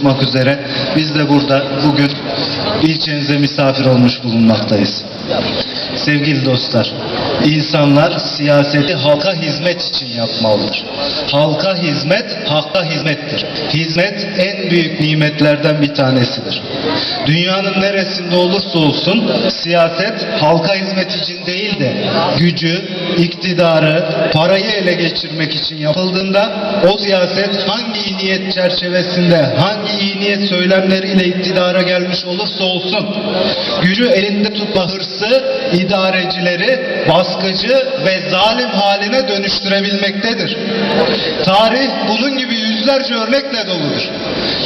oluşmak üzere biz de burada bugün ilçenize misafir olmuş bulunmaktayız. Sevgili dostlar, insanlar siyaseti halka hizmet için yapmalıdır. Halka hizmet, hakka hizmettir. Hizmet en büyük nimetlerden bir tanesidir. Dünyanın neresinde olursa olsun siyaset halka hizmet için değil de gücü, iktidarı, parayı ele geçirmek için yapıldığında o siyaset hangi iyi niyet çerçevesinde, hangi iyi niyet söylemleriyle iktidara gelmiş olursa olsun gücü elinde tutma hırsı idarecileri baskıcı ve zalim haline dönüştürebilmektedir. Tarih bunun gibi yüzlerce örnekle doludur.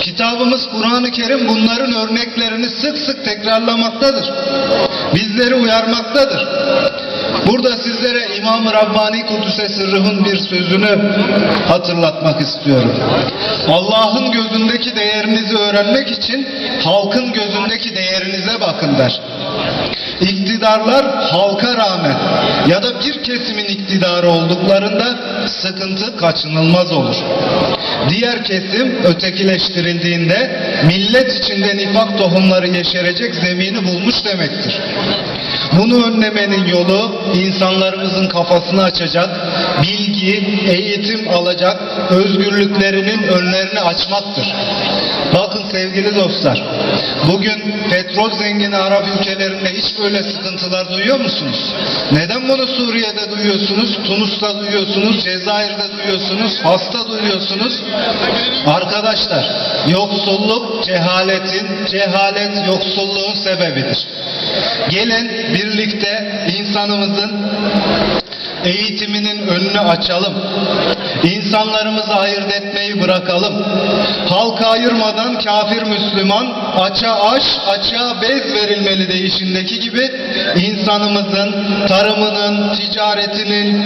Kitabımız Kur'an-ı Kerim bunların örneklerini sık sık tekrarlamaktadır. Bizleri uyarmaktadır. Burada sizlere İmam-ı Rabbani Kudüs'e sırrıhın bir sözünü hatırlatmak istiyorum. Allah'ın gözündeki değerinizi öğrenmek için halkın gözündeki değerinize bakın der. İktidarlar halka rağmen ya da bir kesimin iktidarı olduklarında sıkıntı kaçınılmaz olur. Diğer kesim ötekileştirildiğinde millet içinde nifak tohumları yeşerecek zemini bulmuş demektir. Bunu önlemenin yolu insanlarımızın kafasını açacak, bilgi, eğitim alacak, özgürlüklerinin önlerini açmaktır. Bakın sevgili dostlar, bugün petrol zengini Arap ülkelerinde hiç böyle sıkıntılar duyuyor musunuz? Neden bunu Suriye'de duyuyorsunuz, Tunus'ta duyuyorsunuz, Cezayir'de duyuyorsunuz, Fas'ta duyuyorsunuz? Arkadaşlar, yoksulluk cehaletin, cehalet yoksulluğun sebebidir. Gelin birlikte insanımızın eğitiminin önünü açalım. İnsanlarımızı ayırt etmeyi bırakalım. Halka ayırmadan kafir Müslüman açığa aş, açığa bez verilmeli deyişindeki gibi insanımızın tarımının, ticaretinin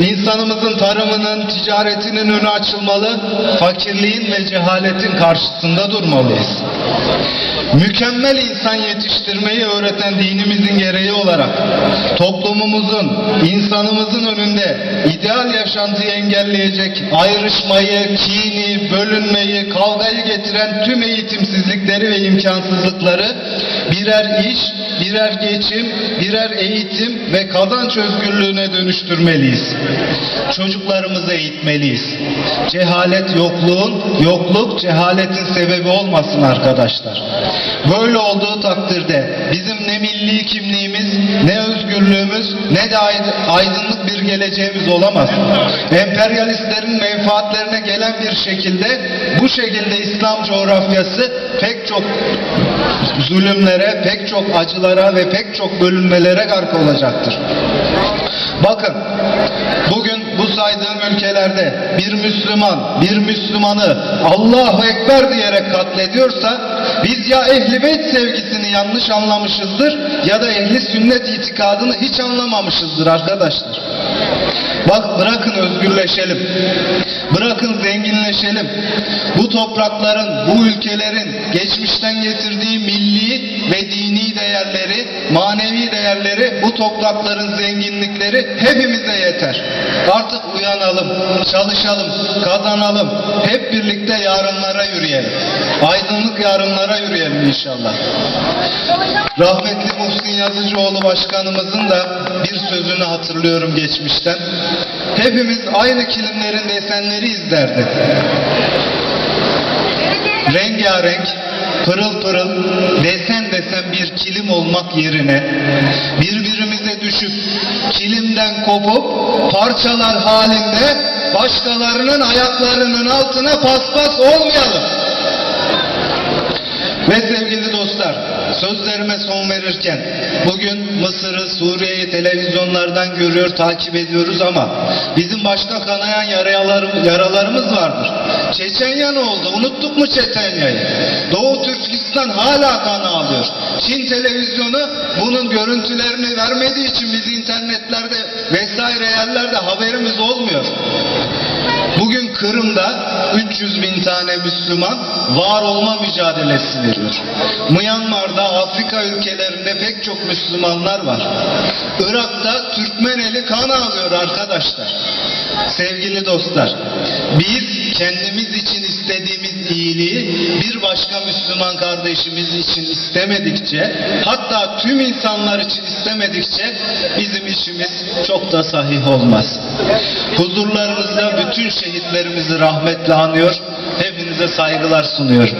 İnsanımızın tarımının, ticaretinin önü açılmalı, fakirliğin ve cehaletin karşısında durmalıyız. Mükemmel insan yetiştirmeyi öğreten dinimizin gereği olarak toplumumuzun, insanımızın önünde ideal yaşantıyı engelleyecek ayrışmayı, kini, bölünmeyi, kavgayı getiren tüm eğitimsizlikleri ve imkansızlıkları birer iş, birer geçim, birer eğitim ve kazanç özgürlüğüne dönüştürmeliyiz. Çocuklarımızı eğitmeliyiz. Cehalet yokluğun, yokluk cehaletin sebebi olmasın arkadaşlar. Böyle olduğu takdirde bizim ne milli kimliğimiz, ne özgürlüğümüz, ne de ayd- aydınlık bir geleceğimiz olamaz. Emperyalistlerin menfaatlerine gelen bir şekilde bu şekilde İslam coğrafyası pek çok zulümlere, pek çok acılara ve pek çok bölünmelere gark olacaktır. Bakın bugün bu saydığım ülkelerde bir Müslüman bir Müslümanı Allahu Ekber diyerek katlediyorsa biz ya ehli beyt sevgisini yanlış anlamışızdır ya da ehli sünnet itikadını hiç anlamamışızdır arkadaşlar. Bak bırakın özgürleşelim. Bırakın zenginleşelim. Bu toprakların, bu ülkelerin geçmişten getirdiği milli ve dini değerleri, manevi değerleri, bu toprakların zenginlikleri hepimize yeter. Artık uyanalım, çalışalım, kazanalım. Hep birlikte yarınlara yürüyelim. Aydınlık yarınlara yürüyelim inşallah. Rahmetli Muhsin Yazıcıoğlu başkanımızın da bir sözünü hatırlıyorum geçmişten. Hepimiz aynı kilimlerin desenleri izlerdik. Rengarenk, pırıl pırıl, desen desen bir kilim olmak yerine birbirimize düşüp kilimden kopup parçalar halinde başkalarının ayaklarının altına paspas olmayalım. Ve sevgili dostlar, sözlerime son verirken bugün Mısır'ı, Suriye'yi televizyonlardan görüyor, takip ediyoruz ama bizim başka kanayan yaralarım, yaralarımız vardır. Çeçenya ne oldu? Unuttuk mu Çeçenya'yı? Doğu Türkistan hala kan ağlıyor. Çin televizyonu bunun görüntülerini vermediği için biz internetlerde vesaire yerlerde haberimiz olmuyor. Bugün Kırım'da 300 bin tane Müslüman var olma mücadelesi veriyor. Myanmar'da, Afrika ülkelerinde pek çok Müslümanlar var. Irak'ta Türkmeneli kan ağlıyor arkadaşlar. Sevgili dostlar, biz kendimiz için istediğimiz iyiliği bir başka Müslüman kardeşimiz için istemedikçe hatta tüm insanlar için istemedikçe bizim işimiz çok da sahih olmaz. Huzurlarınızda bütün şehitlerimizi rahmetle anıyor. Hepinize saygılar sunuyorum.